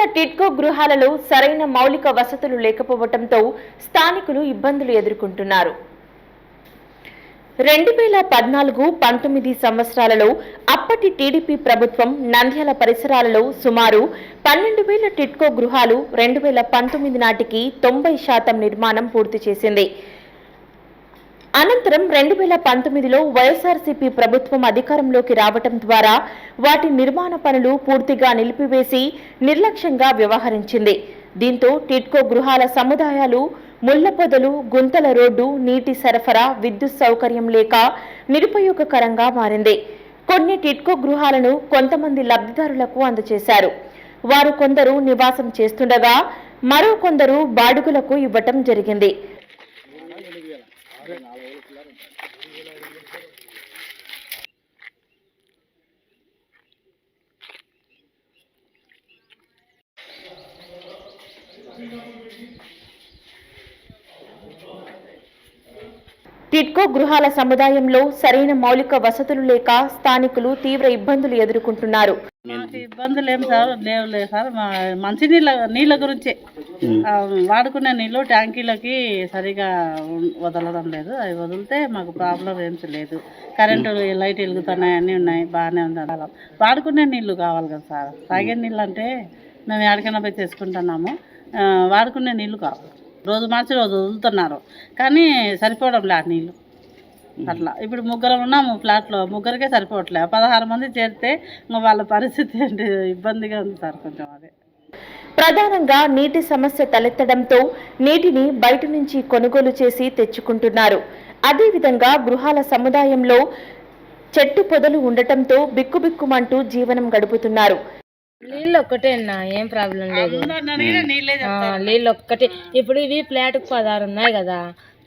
నంద్యాల టిట్కో గృహాలలో సరైన మౌలిక వసతులు లేకపోవడంతో స్థానికులు ఇబ్బందులు ఎదుర్కొంటున్నారు. రెండు వేల పద్నాలుగు పంతొమ్మిది సంవత్సరాలలో అప్పటి టీడీపీ ప్రభుత్వం నంద్యాల పరిసరాలలో సుమారు పన్నెండు వేల టిట్కో గృహాలు రెండు వేల పంతొమ్మిది నాటికి తొంభై శాతం నిర్మాణం పూర్తి చేసింది. అనంతరం రెండు వేల పంతొమ్మిదిలో వైఎస్ఆర్సీపీ ప్రభుత్వం అధికారంలోకి రావటం ద్వారా వాటి నిర్మాణ పనులు పూర్తిగా నిలిపివేసి నిర్లక్ష్యంగా వ్యవహరించింది. దీంతో టిట్కో గృహాల సముదాయాలు ముళ్ళపొదలు గుంతల రోడ్డు నీటి సరఫరా విద్యుత్ సౌకర్యం లేక నిరుపయోగకరంగా మారింది. కొన్ని టిట్కో గృహాలను కొంతమంది లబ్ధిదారులకు అందజేశారు. వారు కొందరు నివాసం చేస్తుండగా మరో కొందరు బాడుగులకు ఇవ్వటం జరిగింది. టిట్కో గృహాల సముదాయంలో సరైన మౌలిక వసతులు లేక స్థానికులు తీవ్ర ఇబ్బందులు ఎదుర్కొంటున్నారు. మాకు ఇబ్బందులు ఏం సార్ లేవు లేదు సార్. మా మంచినీళ్ళ నీళ్ళ గురించే. వాడుకునే నీళ్ళు ట్యాంకీలకి సరిగా వదలడం లేదు. అవి వదిలితే మాకు ప్రాబ్లం ఏం లేదు. కరెంటు లైట్ వెలుగుతున్నాయి అన్నీ ఉన్నాయి బాగానే ఉంది అలా వాడుకునే నీళ్ళు కావాలి కదా సార్. తాగే నీళ్ళు అంటే మేము ఎక్కడికైనా పోయి తెచ్చుకుంటున్నాము. వాడుకునే నీళ్ళు కావాలి. రోజు మార్చి రోజు వదులుతున్నారు. కానీ సరిపోవడం లే నీళ్ళు. అట్లా. ఇప్పుడు ముగ్గురం ఉన్నాము ఫ్లాట్లో. ముగ్గురికే సరిపోవట్లే. పదహారు మంది చేరితే ఇంకా వాళ్ళ పరిస్థితి ఏంటి? ఇబ్బందిగా ఉంది సార్ కొంచెం అదే. ప్రధానంగా నీటి సమస్య తలెత్తడంతో నీటిని బయట నుంచి కొనుగోలు చేసి తెచ్చుకుంటున్నారు. అదేవిధంగా గృహాల సముదాయంలో చెట్టు పొదలు ఉండటంతో బిక్కుబిక్కుమంటూ జీవనం గడుపుతున్నారు. నీళ్ళు ఒక్కటే అన్న ఏం ప్రాబ్లం లేదు. నీళ్ళే ఒక్కటే. ఇప్పుడు ఇవి ఫ్లాట్కి పదహారు ఉన్నాయి కదా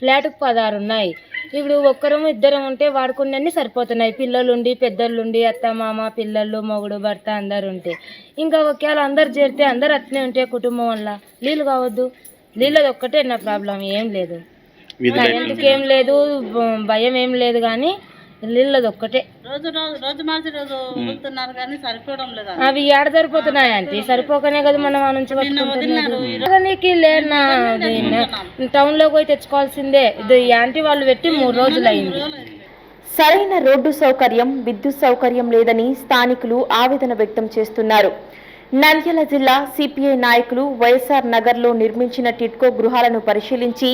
ఫ్లాట్కి పదహారు ఉన్నాయి. ఇప్పుడు ఒక్కరం ఇద్దరం ఉంటే వాడుకునే సరిపోతున్నాయి. పిల్లలు ఉండి పెద్దలు ఉండి అత్త మామ పిల్లలు మొగుడు భర్త అందరు ఉంటే. ఇంకా ఒకవేళ అందరు చేరితే అందరు అట్నే ఉంటే కుటుంబం వల్ల నీళ్ళు కావద్దు. నీళ్ళది ఒక్కటే నా ప్రాబ్లం ఏం లేదు. కరెంటుకి ఏం లేదు భయం ఏం లేదు కానీ నీళ్ళది ఒక్కటే. రోజు రోజు రోజు మార్చి రోజు వదులుతున్నారు కానీ సరిపోవడం లేదా అవి ఏడ సరిపోతున్నాయి అంటే సరిపోకనే కదా మనం నుంచి టౌన్లో పోయి తెచ్చుకోవాల్సిందే. ఇది ఆంటీ వాళ్ళు పెట్టి మూడు రోజులు అయింది. సరైన రోడ్డు సౌకర్యం విద్యుత్ సౌకర్యం లేదని స్థానికులు ఆవేదన వ్యక్తం చేస్తున్నారు. నంద్యాల జిల్లా సిపిఐ నాయకులు వైఎస్ఆర్ నగర్లో నిర్మించిన టిడ్కో గృహాలను పరిశీలించి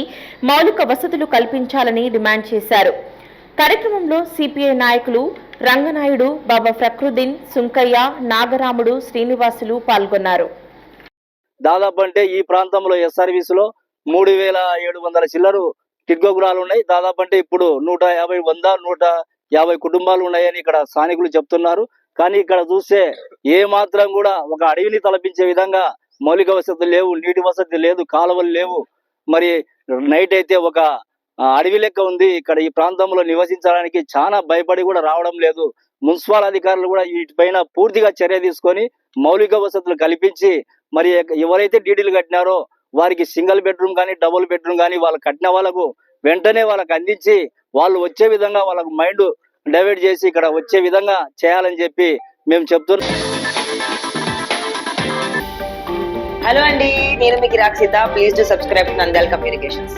మౌలిక వసతులు కల్పించాలని డిమాండ్ చేశారు. కార్యక్రమంలో సిపిఐ నాయకులు రంగనాయుడు బాబా ఫక్రుద్దీన్ సుంకయ్య నాగరాముడు శ్రీనివాసులు పాల్గొన్నారు. దాదాపు అంటే ఈ ప్రాంతంలో ఎస్ సర్వీస్లో మూడు వేల ఏడు వందల చిల్లరు టిడ్కో గృహాలు ఉన్నాయి. దాదాపు అంటే ఇప్పుడు నూట యాభై వంద నూట యాభై కుటుంబాలు ఉన్నాయని ఇక్కడ స్థానికులు చెప్తున్నారు. కానీ ఇక్కడ చూస్తే ఏ మాత్రం కూడా ఒక అడవిని తలపించే విధంగా మౌలిక వసతులు లేవు నీటి వసతి లేదు కాలువలు లేవు. మరి నైట్ అయితే ఒక అడవి లెక్క ఉంది. ఇక్కడ ఈ ప్రాంతంలో నివసించడానికి చాలా భయపడి కూడా రావడం లేదు. మున్సిపల్ అధికారులు కూడా వీటిపైన పూర్తిగా చర్య తీసుకొని మౌలిక వసతులు కల్పించి మరి ఎవరైతే డీడీలు కట్టినారో వారికి సింగిల్ బెడ్రూమ్ కానీ డబుల్ బెడ్రూమ్ కానీ వాళ్ళు కట్టిన వాళ్ళకు వెంటనే వాళ్ళకి అందించి వాళ్ళు వచ్చే విధంగా వాళ్ళకు మైండ్ డైవర్ట్ చేసి ఇక్కడ వచ్చే విధంగా చేయాలని చెప్పి మేము చెప్తున్నాం. హలో అండి. నేను మీకు Rakshita please to subscribe Nandal communications.